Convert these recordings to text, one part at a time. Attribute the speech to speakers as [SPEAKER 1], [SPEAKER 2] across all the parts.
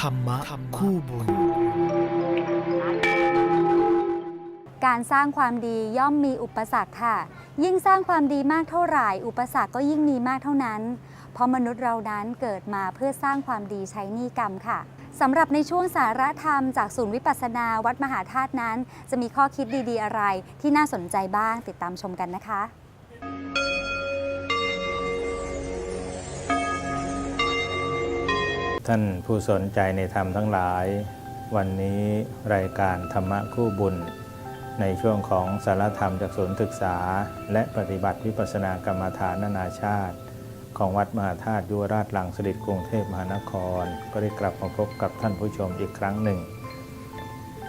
[SPEAKER 1] ธรรมะคู่บุญ
[SPEAKER 2] การสร้างความดีย่อมมีอุปสรรคค่ะ ยิ่งสร้างความดีมากเท่าไหร่ อุปสรรคก็ยิ่งมีมากเท่านั้น เพราะมนุษย์เรานั้นเกิดมาเพื่อสร้างความดีใช้หนี้กรรมค่ะสำหรับในช่วงสาระธรรมจากศูนย์วิปัสสนาวัดมหาธาตุนั้น จะมีข้อคิดดีๆอะไรที่น่าสนใจบ้างติดตามชมกันนะคะ
[SPEAKER 3] ท่านผู้สนใจในธรรมทั้งหลาย วันนี้รายการธรรมะคู่บุญ ในช่วงของสารธรรมจากศูนย์ศึกษา และปฏิบัติวิปัสสนากรรมฐานนานาชาติ ของวัดมหาธาตุยุวราชลังสฤษกรุงเทพมหานคร ก็ได้กลับมาพบกับท่านผู้ชมอีกครั้งหนึ่ง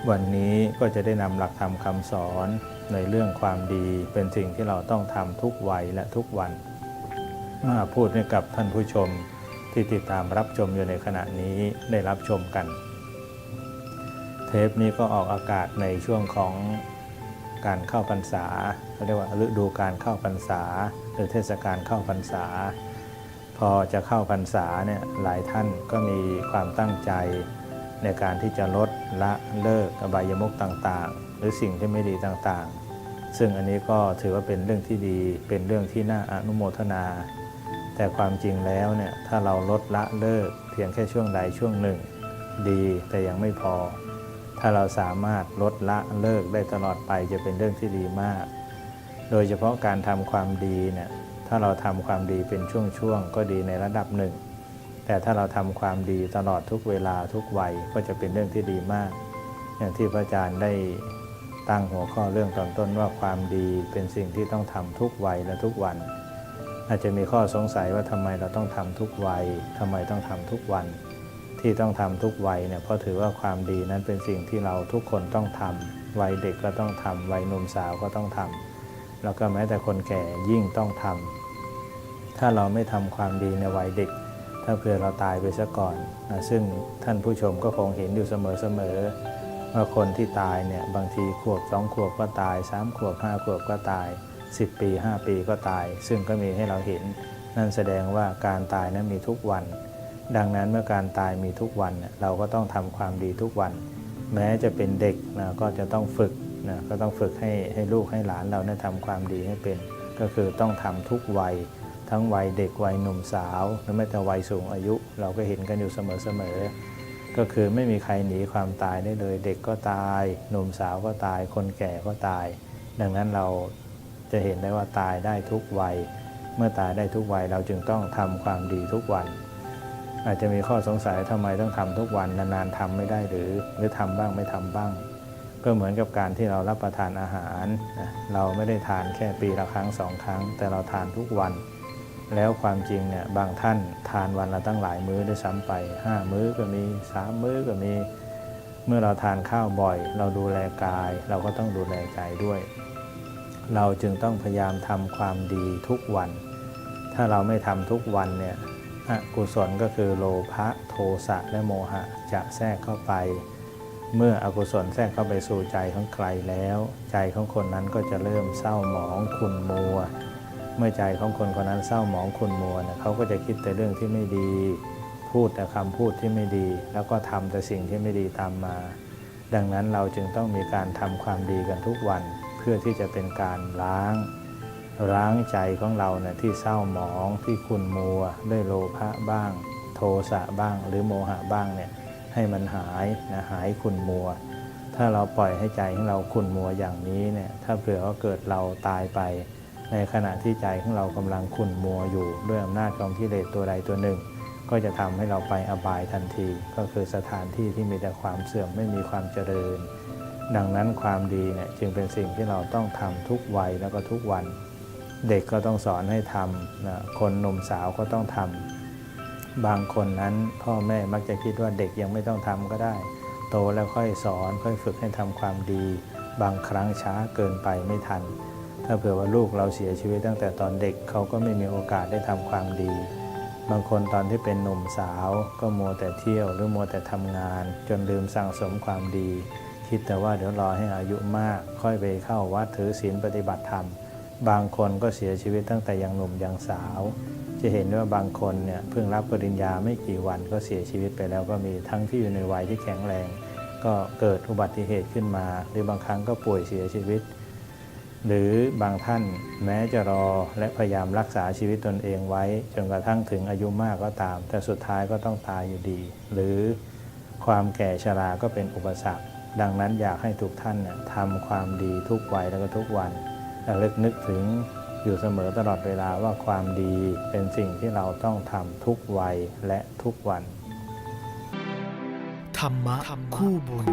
[SPEAKER 3] วันนี้ก็จะได้นำหลักธรรมคำสอนในเรื่องความดีเป็นสิ่งที่เราต้องทำทุกวัยและทุกวันมาพูดให้กับท่านผู้ชม ที่ติดตามรับชมอยู่ในขณะนี้ได้รับชมกัน เทปนี้ก็ออกอากาศในช่วงของการเข้าพรรษาเขาเรียกว่าฤดูการเข้าพรรษา หรือเทศกาลเข้าพรรษา พอจะเข้าพรรษาเนี่ยหลายท่านก็มีความตั้งใจในการที่จะลดละเลิกอบายมุขต่างๆ หรือสิ่งที่ไม่ดีต่างๆ ซึ่งอันนี้ก็ถือว่าเป็นเรื่องที่ดีเป็นเรื่องที่น่าอนุโมทนา แต่ความจริงแล้วเนี่ยถ้าเราลดละเลิกเพียงแค่ช่วงใดช่วงหนึ่ง ดีแต่ยังไม่พอ ถ้าเราสามารถลดละเลิกได้ตลอดไปจะเป็นเรื่องที่ดีมาก โดยเฉพาะการทำความดีเนี่ยถ้าเราทำความดีเป็นช่วงๆก็ดีในระดับหนึ่ง แต่ถ้าเราทำความดีตลอดทุกเวลาทุกวัยก็จะเป็นเรื่องที่ดีมาก อย่างที่พระอาจารย์ได้ตั้งหัวข้อเรื่องตอนต้นว่าความดีเป็นสิ่งที่ต้องทำทุกวัยและทุกวัน อาจจะมีข้อสงสัยว่าทำไมเราต้องทำทุกวัยทำไมต้องทำทุกวัน ที่ต้องทำทุกวัยเนี่ยเพราะถือว่าความดีนั้นเป็นสิ่งที่เราทุกคนต้องทำวัยเด็กก็ต้องทำวัยหนุ่มสาวก็ต้องทำแล้วก็แม้แต่คนแก่ยิ่งต้องทำถ้าเราไม่ทำความดีในวัยเด็ก ถ้าเผื่อเราตายไปซะก่อนนะซึ่งท่านผู้ชมก็คงเห็นอยู่เสมอๆว่าคนที่ตายเนี่ยบางทีขวบสองขวบก็ตายสามขวบห้าขวบก็ตาย 10 ปี 5 ปีก็ตาย ซึ่งก็มีให้เราเห็น นั่นแสดงว่าการตายนั้นมีทุกวัน ดังนั้นเมื่อการตายมีทุกวันเราก็ต้องทำความดีทุกวัน แม้จะเป็นเด็กนะก็จะต้องฝึกนะก็ต้องฝึกให้ให้ลูกให้หลานเราเนี่ยทำความดีให้เป็น ก็คือต้องทำทุกวัย ทั้งวัยเด็กวัยหนุ่มสาวหรือแม้แต่วัยสูงอายุ เราก็เห็นกันอยู่เสมอๆก็คือไม่มีใครหนีความตายได้เลย เด็กก็ตาย หนุ่มสาวก็ตาย คนแก่ก็ตาย ดังนั้นเรา จะเห็นได้ว่าตายได้ทุกวัย เมื่อตายได้ทุกวัยเราจึงต้องทำความดีทุกวัน อาจจะมีข้อสงสัยทำไมต้องทำทุกวันนานๆทำไม่ได้หรือหรือทำบ้างไม่ทำบ้าง ก็เหมือนกับการที่เรารับประทานอาหาร เราไม่ได้ทานแค่ปีละครั้งสองครั้ง แต่เราทานทุกวัน แล้วความจริงเนี่ยบางท่านทานวันละตั้งหลายมื้อด้วยซ้ำไป 5 มื้อก็มี3มื้อก็มีเมื่อเราทานข้าวบ่อย เราดูแลกาย เราก็ต้องดูแลใจด้วย เราจึงต้องพยายามทำความดีทุกวัน ถ้าเราไม่ทำทุกวันเนี่ยอกุศลก็คือโลภะโทสะและโมหะจะแทรกเข้าไป เมื่ออกุศลแทรกเข้าไปสู่ใจของใครแล้ว ใจของคนนั้นก็จะเริ่มเศร้าหมองขุ่นมัว เมื่อใจของคนคนนั้นเศร้าหมองขุ่นมัวนะเขาก็จะคิดแต่เรื่องที่ไม่ดี พูดแต่คำพูดที่ไม่ดี แล้วก็ทำแต่สิ่งที่ไม่ดีตามมา ดังนั้นเราจึงต้องมีการทำความดีกันทุกวัน เพื่อที่จะเป็นการล้าง ล้างใจของเราเนี่ยที่เศร้าหมองที่ขุ่นมัวด้วยโลภะบ้าง โทสะบ้าง หรือโมหะบ้างเนี่ยให้มันหายนะหายขุ่นมัว ถ้าเราปล่อยให้ใจของเราขุ่นมัวอย่างนี้เนี่ยถ้าเผื่อว่าเกิดเราตายไปในขณะที่ใจของเรากำลังขุ่นมัวอยู่ด้วยอำนาจของกิเลสตัวใดตัวหนึ่ง ก็จะทำให้เราไปอบายทันที ก็คือสถานที่ที่มีแต่ความเสื่อมไม่มีความเจริญ ดังนั้นความดีเนี่ยจึงเป็นสิ่งที่เราต้องทำทุกวัยแล้วก็ทุกวัน เด็กก็ต้องสอนให้ทำนะคนหนุ่มสาวก็ต้องทำบางคนนั้นพ่อแม่มักจะคิดว่าเด็กยังไม่ต้องทำก็ได้ โตแล้วค่อยสอนค่อยฝึกให้ทำความดี บางครั้งช้าเกินไปไม่ทัน ถ้าเผื่อว่าลูกเราเสียชีวิตตั้งแต่ตอนเด็กเขาก็ไม่มีโอกาสได้ทำความดี บางคนตอนที่เป็นหนุ่มสาว ก็มัวแต่เที่ยวหรือมัวแต่ทำงาน จนลืมสั่งสมความดี คิดแต่ว่าเดี๋ยวรอให้อายุมาก ค่อยไปเข้าวัดถือศีลปฏิบัติธรรม บางคนก็เสียชีวิตตั้งแต่ยังหนุ่มยังสาว จะเห็นว่าบางคนเนี่ยเพิ่งรับปริญญาไม่กี่วันก็เสียชีวิตไปแล้วก็มีทั้งที่อยู่ในวัยที่แข็งแรง ก็เกิดอุบัติเหตุขึ้นมา หรือบางครั้งก็ป่วยเสียชีวิต หรือบางท่านแม้จะรอและพยายามรักษาชีวิตตนเองไว้ จนกระทั่งถึงอายุมากก็ตาม แต่สุดท้ายก็ต้องตายอยู่ดี หรือความแก่ชราก็เป็นอุปสรรค ดังนั้นอยากให้ทุกท่านทำความดีทุกวัยแล้วก็ทุกวันระลึกนึกถึงอยู่เสมอตลอดเวลาว่าความดีเป็นสิ่งที่เราต้องทำทุกวัยและทุกวัน
[SPEAKER 1] ธรรมะคู่บุญ